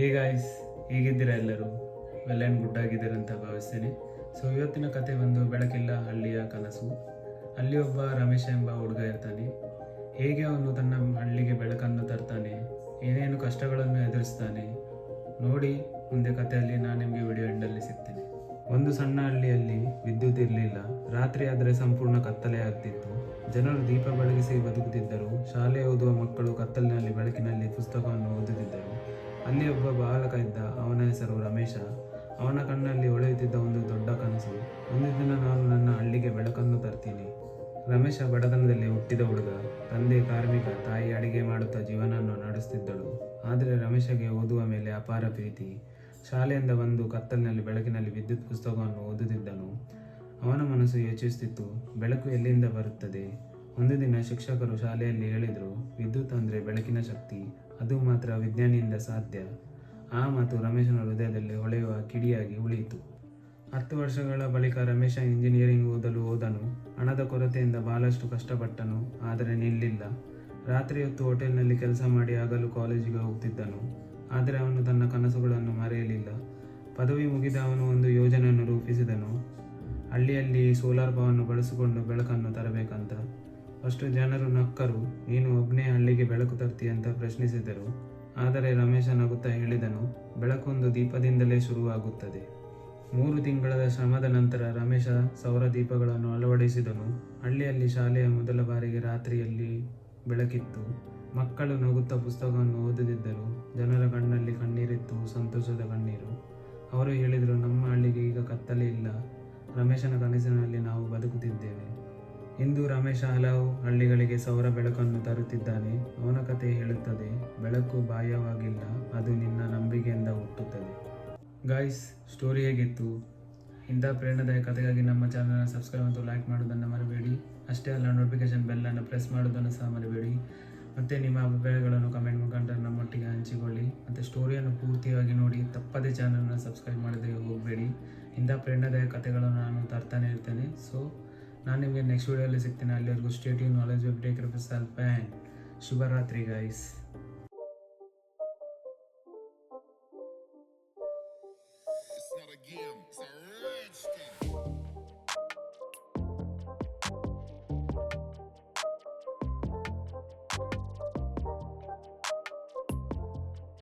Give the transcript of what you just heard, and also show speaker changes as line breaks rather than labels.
Hey guys ಹೇಗಿದ್ದೀರಾ ಎಲ್ಲರೂ? Well and good ಆಗಿದ್ದೀರಾ ಅಂತ ಭಾವಿಸ್ತೇನೆ. ಸೊ ಇವತ್ತಿನ ಕತೆ ಒಂದು ಬೆಳಕಿಲ್ಲ ಹಳ್ಳಿಯ ಕನಸು. ಅಲ್ಲಿ ಒಬ್ಬ ರಮೇಶ ಎಂಬ ಹುಡುಗ ಇರ್ತಾನೆ. ಹೇಗೆ ಅವನು ತನ್ನ ಹಳ್ಳಿಗೆ ಬೆಳಕನ್ನು ತರ್ತಾನೆ, ಏನೇನು ಕಷ್ಟಗಳನ್ನು ಎದುರಿಸ್ತಾನೆ, ನೋಡಿ ಮುಂದೆ ಕಥೆಯಲ್ಲಿ ನಾನು ನಿಮಗೆ ವಿಡಿಯೋ ಎಂಡಲ್ಲಿ ಸಿಗ್ತೇನೆ. ಒಂದು ಸಣ್ಣ ಹಳ್ಳಿಯಲ್ಲಿ ವಿದ್ಯುತ್ ಇರಲಿಲ್ಲ. ರಾತ್ರಿ ಆದರೆ ಸಂಪೂರ್ಣ ಕತ್ತಲೆ ಆಗ್ತಿತ್ತು. ಜನರು ದೀಪ ಬೆಳಗಿಸಿ ಬದುಕುತ್ತಿದ್ದರು. ಶಾಲೆ ಓದುವ ಮಕ್ಕಳು ಕತ್ತಲಿನಲ್ಲಿ, ಬೆಳಕಿನಲ್ಲಿ ಪುಸ್ತಕವನ್ನು ಓದುತ್ತಿದ್ದರು. ಅಲ್ಲಿ ಒಬ್ಬ ಬಾಲಕ ಇದ್ದ. ಅವನ ಹೆಸರು ರಮೇಶ. ಅವನ ಕಣ್ಣಲ್ಲಿ ಹೊಳೆಯುತ್ತಿದ್ದ ಒಂದು ದೊಡ್ಡ ಕನಸು. ಒಂದು ದಿನ ನಾನು ನನ್ನ ಹಳ್ಳಿಗೆ ಬೆಳಕನ್ನು ತರ್ತೀನಿ. ರಮೇಶ ಬಡತನದಲ್ಲಿ ಹುಟ್ಟಿದ ಹುಡುಗ. ತಂದೆ, ಕಾರ್ಮಿಕ, ತಾಯಿ ಅಡಿಗೆ ಮಾಡುತ್ತಾ ಜೀವನವನ್ನು ನಡೆಸುತ್ತಿದ್ದಳು ಆದರೆ ರಮೇಶಗೆ ಓದುವ ಮೇಲೆ ಅಪಾರ ಪ್ರೀತಿ. ಶಾಲೆಯಿಂದ ಬಂದು ಕತ್ತಲಿನಲ್ಲಿ ಬೆಳಕಿನಲ್ಲಿ ವಿದ್ಯುತ್ ಪುಸ್ತಕವನ್ನು ಓದುತ್ತಿದ್ದನು. ಅವನ ಮನಸ್ಸು ಯೋಚಿಸುತ್ತಿತ್ತು ಬೆಳಕು ಎಲ್ಲಿಂದ ಬರುತ್ತದೆ? ಒಂದು ದಿನ ಶಿಕ್ಷಕರು ಶಾಲೆಯಲ್ಲಿ ಹೇಳಿದರು, ವಿದ್ಯುತ್ ಅಂದರೆ ಬೆಳಕಿನ ಶಕ್ತಿ. ಅದು ಮಾತ್ರ ವಿಜ್ಞಾನಿಯಿಂದ ಸಾಧ್ಯ. ಆ ಮಾತು ರಮೇಶನ ಹೃದಯದಲ್ಲಿ ಹೊಳೆಯುವ ಕಿಡಿಯಾಗಿ ಉಳಿಯಿತು. ಹತ್ತು ವರ್ಷಗಳ ಬಳಿಕ ರಮೇಶ ಇಂಜಿನಿಯರಿಂಗ್ ಓದಲು ಹೋದನು. ಹಣದ ಕೊರತೆಯಿಂದ ಬಹಳಷ್ಟು ಕಷ್ಟಪಟ್ಟನು, ಆದರೆ ನಿಲ್ಲಿಲ್ಲ. ರಾತ್ರಿ ಹೊತ್ತು ಹೋಟೆಲ್ನಲ್ಲಿ ಕೆಲಸ ಮಾಡಿ ಆಗಲು ಕಾಲೇಜಿಗೆ ಹೋಗ್ತಿದ್ದನು. ಆದರೆ ಅವನು ತನ್ನ ಕನಸುಗಳನ್ನು ಮರೆಯಲಿಲ್ಲ. ಪದವಿ ಮುಗಿದ ಅವನು ಒಂದು ಯೋಜನೆಯನ್ನು ರೂಪಿಸಿದನು. ಹಳ್ಳಿಯಲ್ಲಿ ಸೋಲಾರ್ ಪವನ್ನು ಬಳಸಿಕೊಂಡು ಬೆಳಕನ್ನು ತರಬೇಕಂತ. ಅಷ್ಟು ಜನರು ನಕ್ಕರು, ನೀನು ಒಬ್ಬನೇ ಹಳ್ಳಿಗೆ ಬೆಳಕು ತರ್ತಿ ಅಂತ ಪ್ರಶ್ನಿಸಿದರು. ಆದರೆ ರಮೇಶ ನಗುತ್ತಾ ಹೇಳಿದನು, ಬೆಳಕೊಂದು ದೀಪದಿಂದಲೇ ಶುರುವಾಗುತ್ತದೆ. ಮೂರು ತಿಂಗಳ ಶ್ರಮದ ನಂತರ ರಮೇಶ ಸೌರ ದೀಪಗಳನ್ನು ಅಳವಡಿಸಿದನು. ಹಳ್ಳಿಯಲ್ಲಿ ಶಾಲೆಯ ಮೊದಲ ಬಾರಿಗೆ ರಾತ್ರಿಯಲ್ಲಿ ಬೆಳಕಿತ್ತು. ಮಕ್ಕಳು ನಗುತ್ತಾ ಪುಸ್ತಕವನ್ನು ಓದುತ್ತಿದ್ದರು ಜನರ ಕಣ್ಣಲ್ಲಿ ಕಣ್ಣೀರಿತ್ತು, ಸಂತೋಷದ ಕಣ್ಣೀರು. ಅವರು ಹೇಳಿದರು, ನಮ್ಮ ಹಳ್ಳಿಗೆ ಈಗ ಕತ್ತಲೆ ಇಲ್ಲ. ರಮೇಶನ ಕನಸಿನಲ್ಲಿ ನಾವು ಬದುಕುತ್ತಿದ್ದೇವೆ. ಇಂದು ರಮೇಶ ಹಲವು ಹಳ್ಳಿಗಳಿಗೆ ಸೌರ ಬೆಳಕನ್ನು ತರುತ್ತಿದ್ದಾನೆ. ಅವನ ಕತೆ ಹೇಳುತ್ತದೆ, ಬೆಳಕು ಬಾಹ್ಯವಾಗಿಲ್ಲ, ಅದು ನಿನ್ನ ನಂಬಿಕೆಯಿಂದ ಹುಟ್ಟುತ್ತದೆ. ಗಾಯ್ಸ್ ಸ್ಟೋರಿ ಹೇಗಿತ್ತು? ಇಂಥ ಪ್ರೇರಣಾದಾಯಕ ಕಥೆಗಾಗಿ ನಮ್ಮ ಚಾನಲ್ನ ಸಬ್ಸ್ಕ್ರೈಬ್ ಮತ್ತು ಲೈಕ್ ಮಾಡೋದನ್ನು ಮರಬೇಡಿ. ಅಷ್ಟೇ ಅಲ್ಲ ನೋಟಿಫಿಕೇಶನ್ ಬೆಲ್ಲನ್ನು ಪ್ರೆಸ್ ಮಾಡೋದನ್ನು ಸಹ ಮರಬೇಡಿ. ಮತ್ತು ನಿಮ್ಮ ಅಭಿಪ್ರಾಯಗಳನ್ನು ಕಮೆಂಟ್ ಮುಖಾಂತರ ನಮ್ಮೊಟ್ಟಿಗೆ ಹಂಚಿಕೊಳ್ಳಿ. ಮತ್ತು ಸ್ಟೋರಿಯನ್ನು ಪೂರ್ತಿಯಾಗಿ ನೋಡಿ, ತಪ್ಪದೇ ಚಾನಲ್ನ ಸಬ್ಸ್ಕ್ರೈಬ್ ಮಾಡದೆ ಹೋಗಬೇಡಿ. ಇಂಥ ಪ್ರೇರಣಾದಾಯಕ ಕಥೆಗಳನ್ನು ನಾನು ತರ್ತಾನೆ ಇರ್ತೇನೆ. ಸೊ ನಾನು ನಿಮಗೆ ನೆಕ್ಸ್ಟ್ ವೀಡಿಯೋದಲ್ಲಿ ಸಿಗ್ತೇನೆ ಅಲ್ಲಿವರೆಗೂ state you knowledge web take self and ಶುಭರಾತ್ರಿ guys
It's not a game. It's a